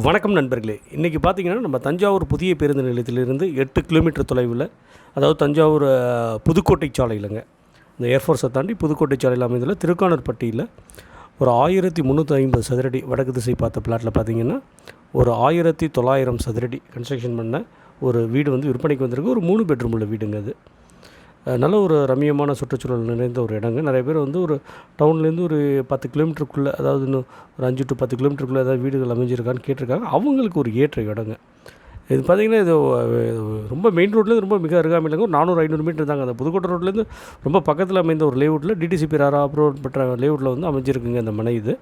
வணக்கம் நண்பர்களே. இன்றைக்கி பார்த்தீங்கன்னா நம்ம தஞ்சாவூர் புதிய பேருந்து நிலையத்திலிருந்து எட்டு கிலோமீட்டர் தொலைவில் அதாவது தஞ்சாவூர் புதுக்கோட்டை சாலையிலங்க. இந்த ஏர்ஃபோர்ஸை தாண்டி புதுக்கோட்டை சாலையில் அமைந்துள்ள திருக்கானர்பட்டியில் ஒரு ஆயிரத்தி முந்நூற்றி ஐம்பது சதுரடி வடக்கு திசை பார்த்த பிளாட்டில் பார்த்தீங்கன்னா ஒரு ஆயிரத்தி தொள்ளாயிரம் சதுரடி கன்ஸ்ட்ரக்ஷன் பண்ண ஒரு வீடு வந்து விற்பனைக்கு வந்திருக்கு. ஒரு மூணு பெட்ரூம் உள்ள வீடுங்க அது. நல்ல ஒரு ரம்மியமான சுற்றுச்சூழல் நிறைந்த ஒரு இடங்க. நிறைய பேர் வந்து ஒரு டவுன்லேருந்து ஒரு பத்து கிலோமீட்டருக்குள்ளே அதாவது இன்னும் ஒரு அஞ்சு டு பத்து கிலோமீட்டருக்குள்ளே ஏதாவது வீடுகள் அமைஞ்சிருக்கான்னு கேட்டிருக்காங்க. அவங்களுக்கு ஒரு ஏற்ற இடங்க. இது பார்த்திங்கன்னா இது ரொம்ப மெயின் ரோட்லேருந்து ரொம்ப மிக அருகாமையிலங்க ஒரு நானூறு ஐநூறு மீட்டர் தாங்க. அந்த புதுக்கோட்டை ரோட்லேருந்து ரொம்ப பக்கத்தில் அமைந்த ஒரு லேவுட்டில் டிடிசிபி ராரா அப்ரோட் பெற்ற லேவுட்டில் வந்து அமைஞ்சிருக்குங்க அந்த மனை இது.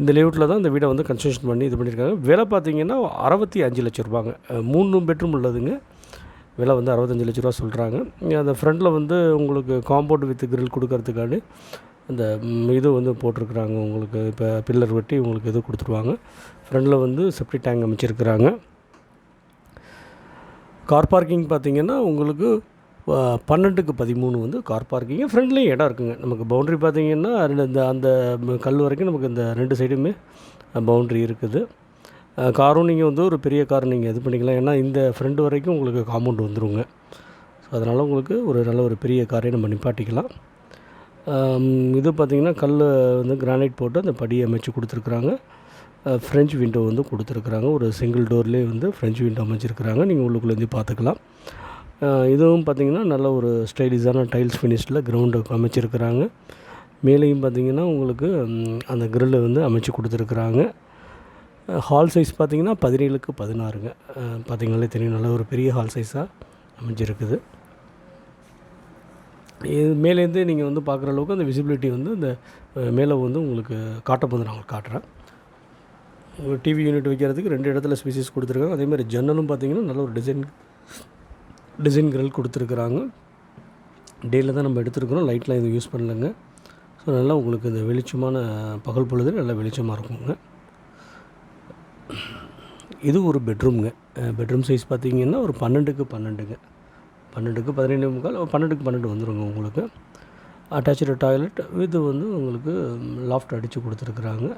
இந்த லேவுட்டில் தான் இந்த வீடை வந்து கன்ஸ்ட்ரக்ஷன் பண்ணி இது பண்ணியிருக்காங்க. விலை பார்த்தீங்கன்னா அறுபத்தி அஞ்சு லட்ச ரூபாங்க. மூணு பெட்ரூம் உள்ளதுங்க. விலை வந்து அறுபத்தஞ்சு லட்ச ரூபா சொல்கிறாங்க அந்த ஃப்ரண்ட்டில் வந்து உங்களுக்கு காம்பவுண்ட் வித் கிரில் கொடுக்கறதுக்காண்டி அந்த இது வந்து போட்டிருக்குறாங்க. உங்களுக்கு இப்போ பில்லர் வெட்டி உங்களுக்கு இது கொடுத்துருவாங்க. ஃப்ரண்டில் வந்து செப்டி டேங்க் அமைச்சிருக்கிறாங்க. கார் பார்க்கிங் பார்த்தீங்கன்னா உங்களுக்கு பன்னெண்டுக்கு பதிமூணு வந்து கார் பார்க்கிங்கு ஃப்ரண்ட்லேயும் இடம் இருக்குங்க. நமக்கு பவுண்ட்ரி பார்த்திங்கன்னா ரெண்டு இந்த அந்த கல் வரைக்கும் நமக்கு இந்த ரெண்டு சைடுமே பவுண்ட்ரி இருக்குது. காரும் நீங்கள் வந்து ஒரு பெரிய கார் நீங்கள் இது பண்ணிக்கலாம். ஏன்னா இந்த ஃப்ரெண்டு வரைக்கும் உங்களுக்கு காம்பவுண்ட் வந்துடுங்க ஸோ அதனால் உங்களுக்கு ஒரு நல்ல ஒரு பெரிய காரை நம்ம நிப்பாட்டிக்கலாம். இது பார்த்திங்கன்னா கல் வந்து கிரானைட் போட்டு அந்த படி அமைச்சு கொடுத்துருக்குறாங்க. ஃப்ரெஞ்ச் விண்டோ வந்து கொடுத்துருக்குறாங்க. ஒரு சிங்கிள் டோர்லேயே வந்து ஃப்ரெஞ்ச் விண்டோ அமைச்சிருக்கிறாங்க. நீங்கள் உள்ளுக்குள்ளேருந்து பார்த்துக்கலாம் இதுவும் பார்த்திங்கன்னா நல்ல ஒரு ஸ்டைலிஷான டைல்ஸ் ஃபினிஷில் கிரவுண்டு அமைச்சிருக்கிறாங்க. மேலேயும் பார்த்திங்கன்னா உங்களுக்கு அந்த grill வந்து அமைச்சு கொடுத்துருக்குறாங்க. ஹால் சைஸ் பார்த்திங்கன்னா பதினேழுக்கு பதினாறுங்க. பார்த்திங்கனாலே தெரியும். நல்ல ஒரு பெரிய ஹால் சைஸாக அமைஞ்சிருக்குது. இது மேலேருந்து நீங்கள் வந்து பார்க்குற அளவுக்கு அந்த விசிபிலிட்டி வந்து இந்த மேலே வந்து உங்களுக்கு காட்டப்போது நான் உங்களுக்கு காட்டுறேன். ஒரு டிவி யூனிட் வைக்கிறதுக்கு ரெண்டு இடத்துல ஸ்பீசிஸ் கொடுத்துருக்காங்க. அதே மாதிரி ஜன்னலும் பார்த்தீங்கன்னா நல்ல ஒரு டிசைன் டிசைன் கிரில் கொடுத்துருக்குறாங்க. டேயில் தான் நம்ம எடுத்துருக்குறோம். லைட்லாம் எதுவும் யூஸ் பண்ணலைங்க. ஸோ நல்லா உங்களுக்கு இந்த வெளிச்சமான பகல் பொழுது நல்லா வெளிச்சமாக இருக்குங்க. இது ஒரு பெட்ரூம்ங்க. பெட்ரூம் சைஸ் பார்த்தீங்கன்னா ஒரு பன்னெண்டுக்கு பன்னெண்டுங்க. பன்னெண்டுக்கு பதினேழு முக்கால் பன்னெண்டுக்கு பன்னெண்டு வந்துடுங்க உங்களுக்கு. அட்டாச்சு டாய்லெட் இது வந்து உங்களுக்கு லாஃப்ட் அடித்து கொடுத்துருக்குறாங்க.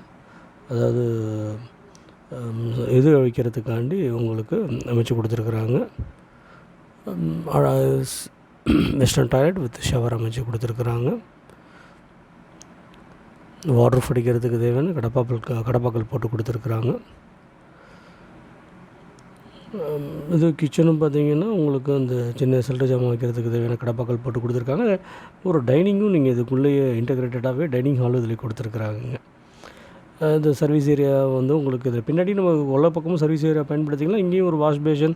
அதாவது இது வைக்கிறதுக்காண்டி உங்களுக்கு அமைச்சு கொடுத்துருக்குறாங்க. வெஸ்டர்ன் டாய்லெட் வித் ஷவர் அமைச்சு கொடுத்துருக்குறாங்க. வாட்டர் பிடிக்கிறதுக்கு தேவையான கடப்பாக்கல் கடப்பாக்கள் கடப்பாக்கல் போட்டு கொடுத்துருக்குறாங்க. இது கிச்சனும் பார்த்தீங்கன்னா உங்களுக்கு அந்த சின்ன சில்லறை ஜாமான் வைக்கிறதுக்கு தேவையான கடப்பாக்கல் போட்டு கொடுத்துருக்காங்க. ஒரு டைனிங்கும் நீங்கள் இதுக்குள்ளேயே இன்டகிரேட்டடாகவே டைனிங் ஹாலும் இதில் கொடுத்துருக்குறாங்க இந்த சர்வீஸ் ஏரியா வந்து உங்களுக்கு இது பின்னாடி நம்ம எல்லா பக்கமும் சர்வீஸ் ஏரியா பயன்படுத்திக்கலாம். இங்கேயும் ஒரு வாஷ் பேஷன்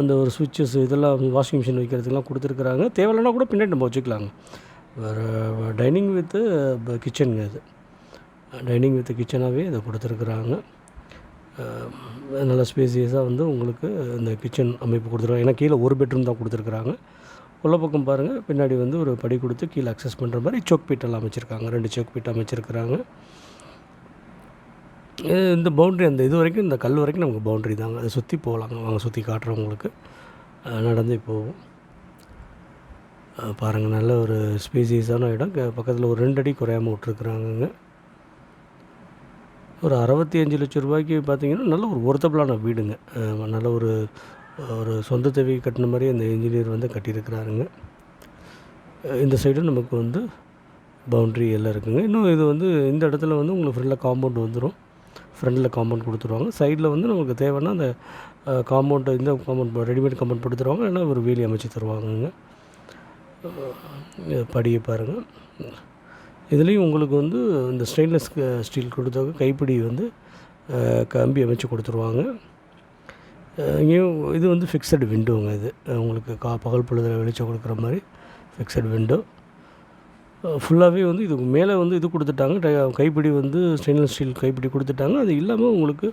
அந்த ஒரு சுவிட்சஸ் இதெல்லாம் வாஷிங் மிஷின் வைக்கிறதுக்கெலாம் கொடுத்துருக்குறாங்க. தேவையில்லைனா கூட பின்னாடி நம்ம வச்சுக்கலாங்க. வேறு டைனிங் வித்து கிச்சனுங்க இது. டைனிங் வித் கிச்சனாகவே இதை கொடுத்துருக்குறாங்க. நல்ல ஸ்பேசியஸாக வந்து உங்களுக்கு இந்த கிச்சன் அமைப்பு கொடுத்துருக்காங்க. ஏன்னா கீழே ஒரு பெட்ரூம் தான் கொடுத்துருக்குறாங்க. உள்ள பக்கம் பாருங்கள் பின்னாடி வந்து ஒரு படி கொடுத்து கீழே அக்சஸ் பண்ணுற மாதிரி சோக் பீட்டெல்லாம் அமைச்சிருக்காங்க. ரெண்டு சோக் பீட் அமைச்சிருக்கிறாங்க. இந்த பவுண்ட்ரி அந்த இது வரைக்கும் இந்த கல் வரைக்கும் நமக்கு பவுண்ட்ரி தாங்க. அதை சுற்றி போகலாங்க வாங்க சுற்றி காட்டுறவங்களுக்கு நடந்தே போவோம் பாருங்கள் நல்ல ஒரு ஸ்பீசியஸான இடம். பக்கத்தில் ஒரு ரெண்டு அடி குறையாமல் விட்ருக்குறாங்கங்க ஒரு அறுபத்தி அஞ்சு லட்சம் ரூபாய்க்கு பார்த்தீங்கன்னா நல்ல ஒரு ஒர்த்தபுளான வீடுங்க. நல்ல ஒரு ஒரு சொந்த தேவைக்கு கட்டின மாதிரி அந்த இன்ஜினியர் வந்து கட்டியிருக்கிறாருங்க. இந்த சைடும் நமக்கு வந்து பவுண்ட்ரி எல்லாம் இருக்குங்க. இன்னும் இது வந்து இந்த இடத்துல வந்து உங்களுக்கு ஃப்ரண்டில் காம்பவுண்ட் வந்துடும் ஃப்ரண்டில் காம்பவுண்ட் கொடுத்துருவாங்க. சைடில் வந்து நமக்கு தேவைன்னா அந்த காம்பவுண்ட் இந்த காம்பவுண்ட் ரெடிமேட் காம்பவுண்ட் போட்டு தருவாங்க இல்லைன்னா ஒரு வேலி அமைச்சு தருவாங்கங்க. படியை பாருங்கள் இதுலேயும் உங்களுக்கு வந்து இந்த ஸ்டெயின்லெஸ் ஸ்டீல் கொடுத்தாக்க கைப்பிடி வந்து கம்பி அமைச்சு கொடுத்துருவாங்க. இங்கேயும் இது வந்து ஃபிக்ஸட் விண்டோங்க இது. உங்களுக்கு கா பகல் பொழுதில் வெளிச்சம் கொடுக்குற மாதிரி ஃபிக்ஸட் விண்டோ ஃபுல்லாகவே வந்து இதுக்கு மேலே வந்து இது கொடுத்துட்டாங்க. டை- கைப்பிடி வந்து ஸ்டெயின்லெஸ் ஸ்டீல் கைப்பிடி கொடுத்துட்டாங்க. அது இல்லாமல் உங்களுக்கு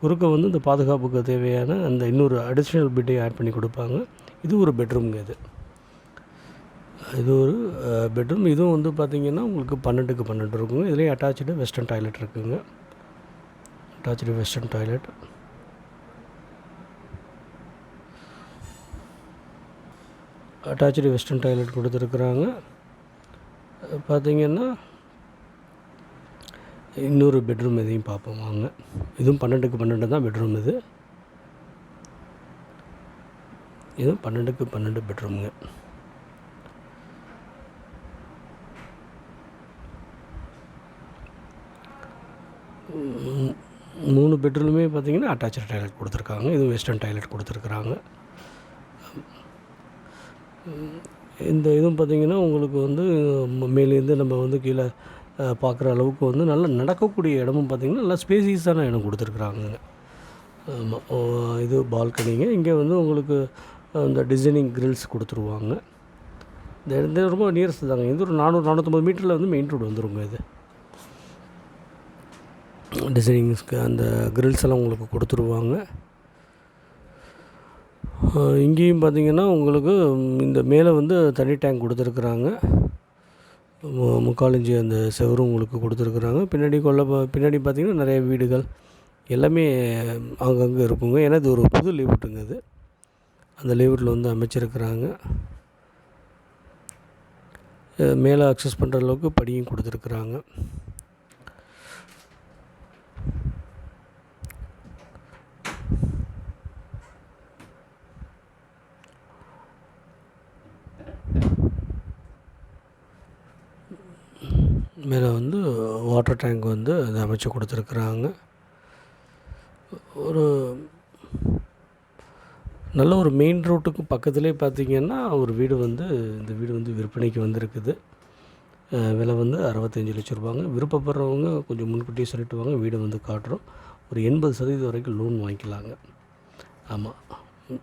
குறுக்க வந்து இந்த பாதுகாப்புக்கு தேவையான அந்த இன்னொரு அடிஷ்னல் பிட்டையும் ஆட் பண்ணி கொடுப்பாங்க. இது ஒரு பெட்ரூம்ங்க இது. இது ஒரு பெட்ரூம். இதுவும் வந்து பார்த்திங்கன்னா உங்களுக்கு பன்னெண்டுக்கு பன்னெண்டு இருக்குங்க. இதுலேயும் அட்டாச்சு வெஸ்டர்ன் டாய்லெட் இருக்குதுங்க attach western toilet. Attach western toilet கொடுத்துருக்குறாங்க. பார்த்திங்கன்னா இன்னொரு பெட்ரூம் இதையும் பார்ப்போம் வாங்க. இதுவும் பன்னெண்டுக்கு பன்னெண்டு தான் பெட்ரூம் இது. இதுவும் பன்னெண்டுக்கு பன்னெண்டு பெட்ரூமுங்க. மூணு பெட்ரூமே பார்த்திங்கன்னா அட்டாச்சு டாய்லெட் கொடுத்துருக்காங்க. இது வெஸ்டர்ன் டாய்லெட் கொடுத்துருக்குறாங்க. இந்த இதுவும் பார்த்தீங்கன்னா உங்களுக்கு வந்து மேலேருந்து நம்ம வந்து கீழே பார்க்குற அளவுக்கு வந்து நல்லா நடக்கக்கூடிய இடமும் பார்த்தீங்கன்னா நல்லா ஸ்பேசியஸான இடம் கொடுத்துருக்குறாங்க. ஆமாம் இது பால்கனிங்க. இங்கே வந்து உங்களுக்கு இந்த டிசைனிங் கிரில்ஸ் கொடுத்துருவாங்க. இந்த இந்த ரொம்ப நியரஸ்ட் தாங்க. இது ஒரு நானூறு நானூற்றம்பது மீட்டரில் வந்து மெயின் ரோடு வந்துருங்க இது. டிசைனிங்ஸ்க்கு அந்த கிரில்ஸ் எல்லாம் உங்களுக்கு கொடுத்துருவாங்க. இங்கேயும் பார்த்தீங்கன்னா உங்களுக்கு இந்த மேலே வந்து தனி டேங்க் கொடுத்துருக்குறாங்க. மு- முக்கால் இன்ச்சு அந்த செவரும் உங்களுக்கு கொடுத்துருக்குறாங்க. பின்னாடி கொள்ள பின்னாடி பார்த்திங்கன்னா நிறைய வீடுகள் எல்லாமே அங்கங்கே இருக்குங்க. ஏன்னா இது ஒரு புது லேவுட்டுங்க இது. அந்த லேவுட்டில் வந்து அமைச்சிருக்கிறாங்க. மேலே அக்சஸ் பண்ணுற அளவுக்கு படியும் கொடுத்துருக்குறாங்க. மேலே வந்து வாட்டர் டேங்க் வந்து அதை அமைச்சு கொடுத்துருக்குறாங்க. ஒரு நல்ல ஒரு மெயின் ரோட்டுக்கு பக்கத்துலேயே பார்த்தீங்கன்னா ஒரு வீடு வந்து இந்த வீடு வந்து விற்பனைக்கு வந்திருக்குது. விலை வந்து அறுபத்தஞ்சு லட்ச ரூபாங்க. விருப்பப்படுறவங்க கொஞ்சம் முன்கூட்டியே சொல்லிட்டு வாங்க வீடு வந்து காட்டுறோம். ஒரு எண்பது சதவீதம் வரைக்கும் லோன் வாங்கிக்கலாங்க. ஆமாம்